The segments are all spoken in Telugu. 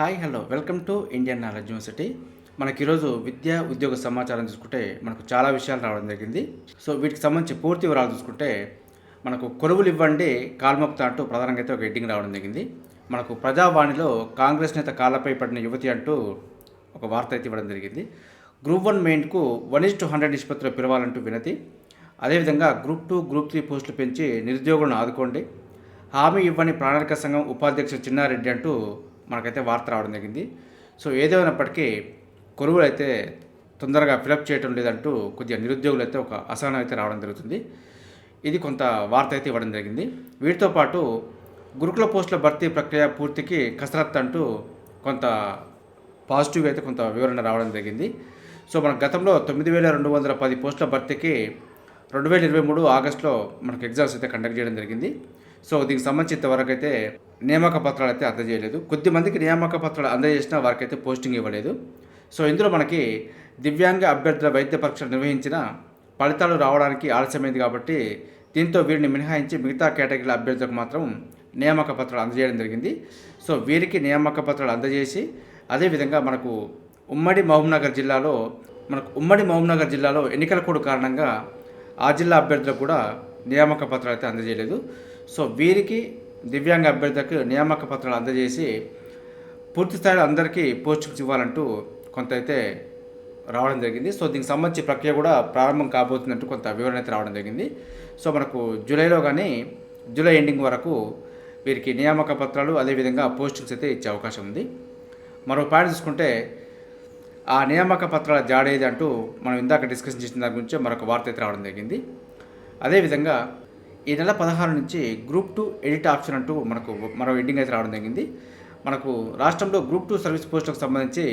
Hi hello. Welcome to Indian knowledge university. మనకి ఈరోజు విద్య ఉద్యోగ సమాచారం చూసుకుంటే మనకు చాలా విషయాలు రావడం జరిగింది. సో వీటికి సంబంధించి పూర్తి వివరాలు చూసుకుంటే మనకు కొలువులు ఇవ్వండి కాల్మొక్త అంటూ ప్రధానంగా అయితే ఒక హెడ్డింగ్ రావడం జరిగింది. మనకు ప్రజావాణిలో కాంగ్రెస్ నేత కాళ్ళపై పడిన యువతి అంటూ ఒక వార్త అయితే ఇవ్వడం జరిగింది. గ్రూప్ వన్ మెయిన్కు వన్ ఇస్ టు హండ్రెడ్ నిష్పత్తిలో పిలవాలంటూ వినతి. అదేవిధంగా గ్రూప్ టూ గ్రూప్ త్రీ పోస్టులు పెంచి నిరుద్యోగులను ఆదుకోండి. హామీ ఇవ్వని ప్రణాళిక సంఘం ఉపాధ్యక్షుడు చిన్నారెడ్డి అంటూ మనకైతే వార్త రావడం జరిగింది. సో ఏదేమైనప్పటికీ కొలువులు అయితే తొందరగా ఫిలప్ చేయటం లేదంటూ కొద్దిగా నిరుద్యోగులు అయితే ఒక అసహనం అయితే రావడం జరుగుతుంది. ఇది కొంత వార్త అయితే ఇవ్వడం జరిగింది. వీటితో పాటు గురుకుల పోస్టుల భర్తీ ప్రక్రియ పూర్తికి కసరత్ అంటూ కొంత పాజిటివ్గా అయితే కొంత వివరణ రావడం జరిగింది. సో మన గతంలో తొమ్మిది వేల రెండు వందల పది పోస్టుల భర్తీకి రెండు వేల ఇరవై మూడు ఆగస్టులో మనకు ఎగ్జామ్స్ అయితే కండక్ట్ చేయడం జరిగింది. సో దీనికి సంబంధించిన వరకు అయితే నియామక పత్రాలు అయితే అందజేయలేదు. కొద్ది మందికి నియామక పత్రాలు అందజేసిన వారికి అయితే పోస్టింగ్ ఇవ్వలేదు. సో ఇందులో మనకి దివ్యాంగ అభ్యర్థుల వైద్య పరీక్షలు నిర్వహించిన ఫలితాలు రావడానికి ఆలస్యమైంది కాబట్టి దీంతో వీరిని మినహాయించి మిగతా కేటగిరీల అభ్యర్థులకు మాత్రం నియామక పత్రాలు అందజేయడం జరిగింది. సో వీరికి నియామక పత్రాలు అందజేసి అదేవిధంగా మనకు ఉమ్మడి మహబూబ్నగర్ జిల్లాలో మనకు ఉమ్మడి మహబూబ్నగర్ జిల్లాలో ఎన్నికల కోడ్ కారణంగా ఆ జిల్లా అభ్యర్థులకు కూడా నియామక పత్రాలు అయితే అందజేయలేదు. సో వీరికి దివ్యాంగ అభ్యర్థులకు నియామక పత్రాలు అందజేసి పూర్తి స్థాయిలో అందరికీ పోస్టింగ్స్ ఇవ్వాలంటూ కొంత అయితే రావడం జరిగింది. సో దీనికి సంబంధించి ప్రక్రియ కూడా ప్రారంభం కాబోతున్నట్టు కొంత వివరణ అయితే రావడం జరిగింది. సో మనకు జూలైలో కానీ జూలై ఎండింగ్ వరకు వీరికి నియామక పత్రాలు అదేవిధంగా పోస్టింగ్స్ అయితే ఇచ్చే అవకాశం ఉంది. మరో పాయింట్ చూసుకుంటే ఆ నియామక పత్రాల జాడేది అంటూ మనం ఇందాక డిస్కషన్ చేసిన దాని గురించి మరొక వార్త అయితే రావడం జరిగింది. అదేవిధంగా ఈ నెల పదహారు నుంచి గ్రూప్ టూ ఎడిట్ ఆప్షన్ అంటూ మనకు మరో ఎడ్డింగ్ అయితే రావడం జరిగింది. మనకు రాష్ట్రంలో గ్రూప్ టూ సర్వీస్ పోస్టులకు సంబంధించి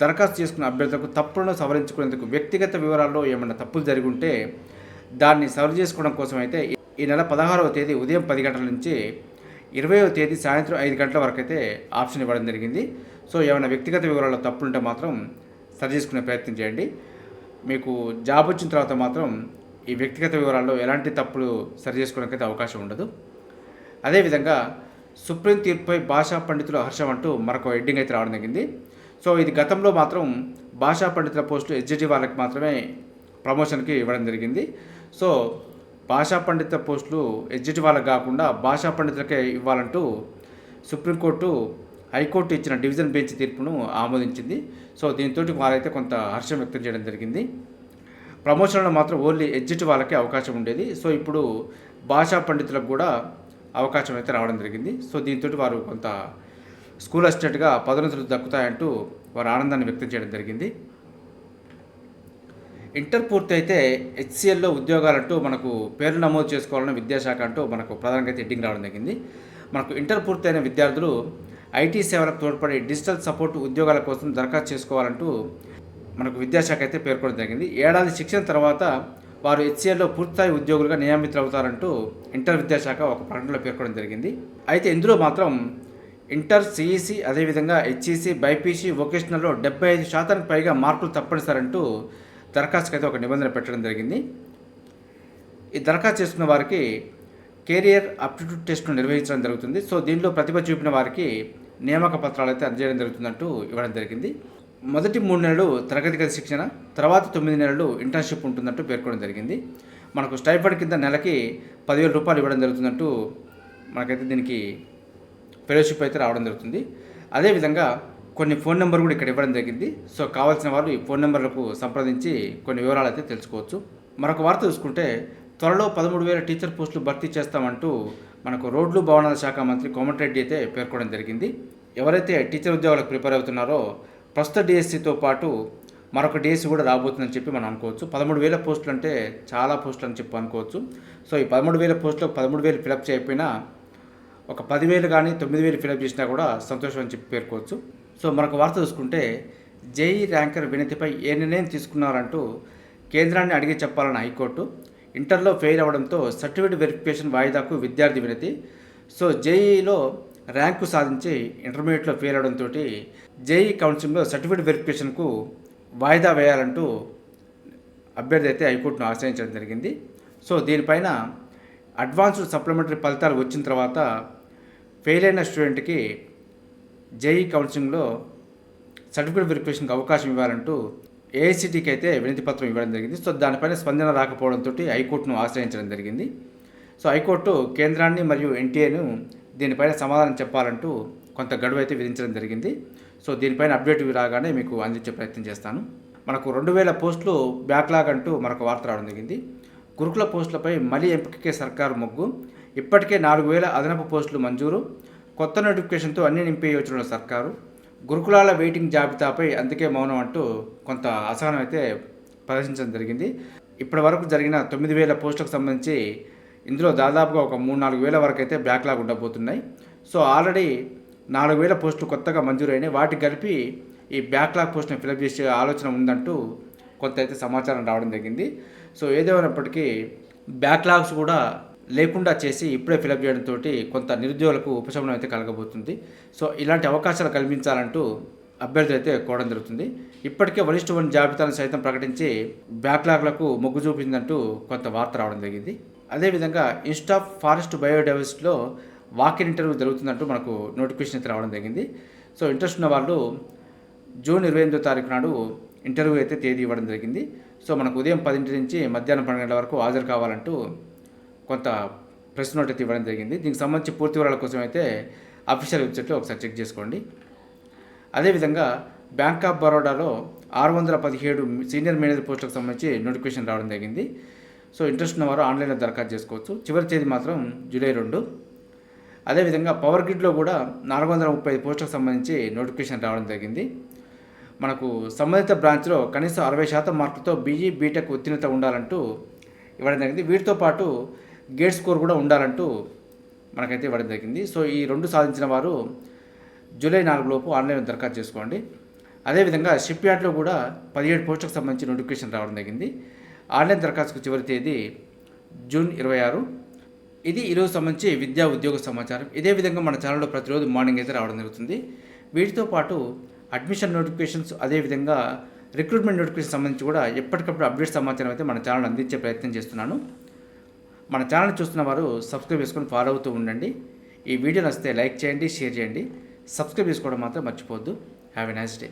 దరఖాస్తు చేసుకున్న అభ్యర్థులకు తప్పులను సవరించుకునేందుకు వ్యక్తిగత వివరాల్లో ఏమైనా తప్పులు జరిగి ఉంటే దాన్ని సవరి చేసుకోవడం కోసం అయితే ఈ నెల పదహారవ తేదీ ఉదయం పది గంటల నుంచి ఇరవైవ తేదీ సాయంత్రం ఐదు గంటల వరకు అయితే ఆప్షన్ ఇవ్వడం జరిగింది. సో ఏమైనా వ్యక్తిగత వివరాల్లో తప్పులుంటే మాత్రం సరి చేసుకునే ప్రయత్నం చేయండి. మీకు జాబ్ వచ్చిన తర్వాత మాత్రం ఈ వ్యక్తిగత వివరాల్లో ఎలాంటి తప్పులు సరిచేసుకోవడానికి అవకాశం ఉండదు. అదేవిధంగా సుప్రీం తీర్పుపై భాషా పండితుల హర్షం అంటూ మరొక ఎడ్డింగ్ అయితే రావడం జరిగింది. సో ఇది గతంలో మాత్రం భాషా పండితుల పోస్టు ఎస్జిటి వాళ్ళకి మాత్రమే ప్రమోషన్కి ఇవ్వడం జరిగింది. సో భాషా పండిత పోస్టులు ఎస్జిటి వాళ్ళకి కాకుండా భాషా పండితులకే ఇవ్వాలంటూ సుప్రీంకోర్టు హైకోర్టు ఇచ్చిన డివిజన్ బెంచ్ తీర్పును ఆమోదించింది. సో దీంతో వారైతే కొంత హర్షం వ్యక్తం చేయడం జరిగింది. ప్రమోషన్లో మాత్రం ఓన్లీ ఎగ్జిట్ వాళ్ళకే అవకాశం ఉండేది. సో ఇప్పుడు భాషా పండితులకు కూడా అవకాశం అయితే రావడం జరిగింది. సో దీంతో వారు కొంత స్కూల్ అసిస్టెంట్గా పదోన్నతులు దక్కుతాయంటూ వారు ఆనందాన్ని వ్యక్తం చేయడం జరిగింది. ఇంటర్ పూర్తి అయితే హెచ్సిఎల్లో ఉద్యోగాలంటూ మనకు పేర్లు నమోదు చేసుకోవాలని విద్యాశాఖ అంటూ మనకు ప్రధానంగా అయితే హెడ్డింగ్ రావడం జరిగింది. మనకు ఇంటర్ పూర్తయిన విద్యార్థులు ఐటీ సేవలకు తోడ్పడి డిజిటల్ సపోర్ట్ ఉద్యోగాల కోసం దరఖాస్తు చేసుకోవాలంటూ మనకు విద్యాశాఖ అయితే పేర్కొనడం జరిగింది. ఏడాది శిక్షణ తర్వాత వారు హెచ్సిఎల్లో పూర్తిస్థాయి ఉద్యోగులుగా నియమితులవుతారంటూ ఇంటర్ విద్యాశాఖ ఒక ప్రకటనలో పేర్కొనడం జరిగింది. అయితే ఇందులో మాత్రం ఇంటర్ సిఈసి అదేవిధంగా హెచ్ఈసి బైపీసీ వొకేషనల్లో డెబ్బై ఐదు శాతానికి పైగా మార్కులు తప్పనిసరంటూ దరఖాస్తుకు అయితే ఒక నిబంధన పెట్టడం జరిగింది. ఈ దరఖాస్తు చేసుకున్న వారికి కెరియర్ అప్టిట్యూడ్ టెస్ట్ను నిర్వహించడం జరుగుతుంది. సో దీనిలో ప్రతిభ చూపిన వారికి నియామక పత్రాలు అయితే అందజేయడం జరుగుతుందంటూ ఇవ్వడం జరిగింది. మొదటి మూడు నెలలు తరగతి గది శిక్షణ తర్వాత తొమ్మిది నెలలు ఇంటర్న్షిప్ ఉంటుందంటూ పేర్కొనడం జరిగింది. మనకు స్టైఫండ్ కింద నెలకి పదివేల రూపాయలు ఇవ్వడం జరుగుతుందంటూ మనకైతే దీనికి ఫెలోషిప్ అయితే రావడం జరుగుతుంది. అదేవిధంగా కొన్ని ఫోన్ నెంబర్ కూడా ఇక్కడ ఇవ్వడం జరిగింది. సో కావాల్సిన వాళ్ళు ఈ ఫోన్ నెంబర్లకు సంప్రదించి కొన్ని వివరాలు అయితే తెలుసుకోవచ్చు. మరొక వార్త చూసుకుంటే త్వరలో పదమూడు వేల టీచర్ పోస్టులు భర్తీ చేస్తామంటూ మనకు రోడ్లు భవనాల శాఖ మంత్రి కోమటిరెడ్డి అయితే పేర్కొనడం జరిగింది. ఎవరైతే టీచర్ ఉద్యోగాలకు ప్రిపేర్ అవుతున్నారో ప్రస్తుత డిఎస్సితో పాటు మరొక డిఎస్సి కూడా రాబోతుందని చెప్పి మనం అనుకోవచ్చు. పదమూడు వేల పోస్టులు అంటే చాలా పోస్టులు అని చెప్పి అనుకోవచ్చు. సో ఈ పదమూడు వేల పోస్టులు పదమూడు వేలు ఫిలప్ చేయకపోయినా ఒక పదివేలు కానీ తొమ్మిది వేలు ఫిలప్ చేసినా కూడా సంతోషం అని చెప్పి పేర్కోవచ్చు. సో మరొక వార్త చూసుకుంటే జేఈ ర్యాంకర్ వినతిపై ఏ నిర్ణయం తీసుకున్నారంటూ కేంద్రాన్ని అడిగి చెప్పాలని హైకోర్టు. ఇంటర్లో ఫెయిల్ అవ్వడంతో సర్టిఫికేట్ వెరిఫికేషన్ వాయిదాకు విద్యార్థి వినతి. సో జేఈలో ర్యాంకు సాధించి ఇంటర్మీడియట్లో ఫెయిల్ అవడంతో జేఈ కౌన్సిలింగ్లో సర్టిఫికేట్ వెరిఫికేషన్కు వాయిదా వేయాలంటూ అభ్యర్థి అయితే హైకోర్టును ఆశ్రయించడం జరిగింది. సో దీనిపైన అడ్వాన్స్డ్ సప్లిమెంటరీ ఫలితాలు వచ్చిన తర్వాత ఫెయిల్ అయిన స్టూడెంట్కి జేఈ కౌన్సిలింగ్లో సర్టిఫికేట్ వెరిఫికేషన్కి అవకాశం ఇవ్వాలంటూ ఏఐసిటీకి అయితే వినతి పత్రం ఇవ్వడం జరిగింది. సో దానిపైన స్పందన రాకపోవడంతో హైకోర్టును ఆశ్రయించడం జరిగింది. సో హైకోర్టు కేంద్రాన్ని మరియు ఎన్టీఏను దీనిపైన సమాధానం చెప్పాలంటూ కొంత గడువు అయితే విధించడం జరిగింది. సో దీనిపైన అప్డేట్ రాగానే మీకు అందించే ప్రయత్నం చేస్తాను. మనకు రెండు వేల పోస్టులు బ్యాక్లాగ్ అంటూ మనకు వార్త రావడం జరిగింది. గురుకుల పోస్టులపై మళ్ళీ ఎంపికకే సర్కారు మొగ్గు. ఇప్పటికే నాలుగు వేల అదనపు పోస్టులు మంజూరు. కొత్త నోటిఫికేషన్తో అన్ని నింపేయవచ్చున్న సర్కారు. గురుకులాల వెయిటింగ్ జాబితాపై అందుకే మౌనం అంటూ కొంత అసహనం అయితే ప్రదర్శించడం జరిగింది. ఇప్పటి వరకు జరిగిన తొమ్మిది వేల పోస్టులకు సంబంధించి ఇందులో దాదాపుగా ఒక మూడు నాలుగు వేల వరకు అయితే బ్యాక్లాగ్ ఉండబోతున్నాయి. సో ఆల్రెడీ నాలుగు వేల పోస్టులు కొత్తగా మంజూరైనాయి. వాటికి కలిపి ఈ బ్యాక్లాగ్ పోస్ట్ని ఫిలప్ చేసే ఆలోచన ఉందంటూ కొంత అయితే సమాచారం రావడం జరిగింది. సో ఏదేమైనప్పటికీ బ్యాక్లాగ్స్ కూడా లేకుండా చేసి ఇప్పుడే ఫిలప్ చేయడంతో కొంత నిరుద్యోగులకు ఉపశమనం అయితే కలగబోతుంది. సో ఇలాంటి అవకాశాలు కల్పించాలంటూ అభ్యర్థులు అయితే కోవడం జరుగుతుంది. ఇప్పటికే వరిష్ఠ వన్ జాబితాను సైతం ప్రకటించి బ్యాక్లాగ్లకు మొగ్గు చూపిందంటూ కొంత వార్త రావడం జరిగింది. అదేవిధంగా ఇన్స్టా ఫారెస్ట్ బయోడైవర్సిటీలో వాకిన్ ఇంటర్వ్యూ జరుగుతుందంటూ మనకు నోటిఫికేషన్ అయితే రావడం జరిగింది. సో ఇంట్రెస్ట్ ఉన్న వాళ్ళు జూన్ ఇరవై ఎనిమిదో తారీఖు నాడు ఇంటర్వ్యూ అయితే తేదీ ఇవ్వడం జరిగింది. సో మనకు ఉదయం పదింటి నుంచి మధ్యాహ్నం పన్నెండు గంటల వరకు హాజరు కావాలంటూ కొంత ప్రెస్ నోట్ అయితే ఇవ్వడం జరిగింది. దీనికి సంబంధించి పూర్తి వివరాల కోసం అయితే అఫీషియల్ వెబ్సైట్లో ఒకసారి చెక్ చేసుకోండి. అదేవిధంగా బ్యాంక్ ఆఫ్ బరోడాలో ఆరు వందల పదిహేడు సీనియర్ మేనేజర్ పోస్టులకు సంబంధించి నోటిఫికేషన్ రావడం జరిగింది. సో ఇంట్రెస్ట్ ఉన్నవారు ఆన్లైన్లో దరఖాస్తు చేసుకోవచ్చు. చివరి తేదీ మాత్రం జూలై రెండు. అదేవిధంగా పవర్ గ్రిడ్లో కూడా నాలుగు వందల ముప్పై ఐదు పోస్టులకు సంబంధించి నోటిఫికేషన్ రావడం జరిగింది. మనకు సంబంధిత బ్రాంచ్లో కనీసం అరవై శాతం మార్కులతో బీజీ బీటెక్ ఉత్తీర్ణత ఉండాలంటూ ఇవ్వడం జరిగింది. వీటితో పాటు గేట్ స్కోర్ కూడా ఉండాలంటూ మనకైతే ఇవ్వడం జరిగింది. సో ఈ రెండు సాధించిన వారు జూలై నాలుగు లోపు ఆన్లైన్ దరఖాస్తు చేసుకోండి. అదేవిధంగా షిప్ యార్డ్లో కూడా పదిహేడు పోస్టులకు సంబంధించి నోటిఫికేషన్ రావడం జరిగింది. ఆన్లైన్ దరఖాస్తుకు చివరి తేదీ జూన్ ఇరవై ఆరు. ఇది ఈరోజు సంబంధించి విద్యా ఉద్యోగ సమాచారం. ఇదే విధంగా మన ఛానల్లో ప్రతిరోజు మార్నింగ్ అయితే రావడం జరుగుతుంది. వీటితో పాటు అడ్మిషన్ నోటిఫికేషన్స్ అదేవిధంగా రిక్రూట్మెంట్ నోటిఫికేషన్ సంబంధించి కూడా ఎప్పటికప్పుడు అప్డేట్ సమాచారం అయితే మన ఛానల్ అందించే ప్రయత్నం చేస్తున్నాను. మన ఛానల్ చూస్తున్న వారు సబ్స్క్రైబ్ చేసుకొని ఫాలో అవుతూ ఉండండి. ఈ వీడియో నచ్చితే లైక్ చేయండి షేర్ చేయండి. సబ్స్క్రైబ్ చేసుకోవడం మాత్రం మర్చిపోవద్దు. Have a nice day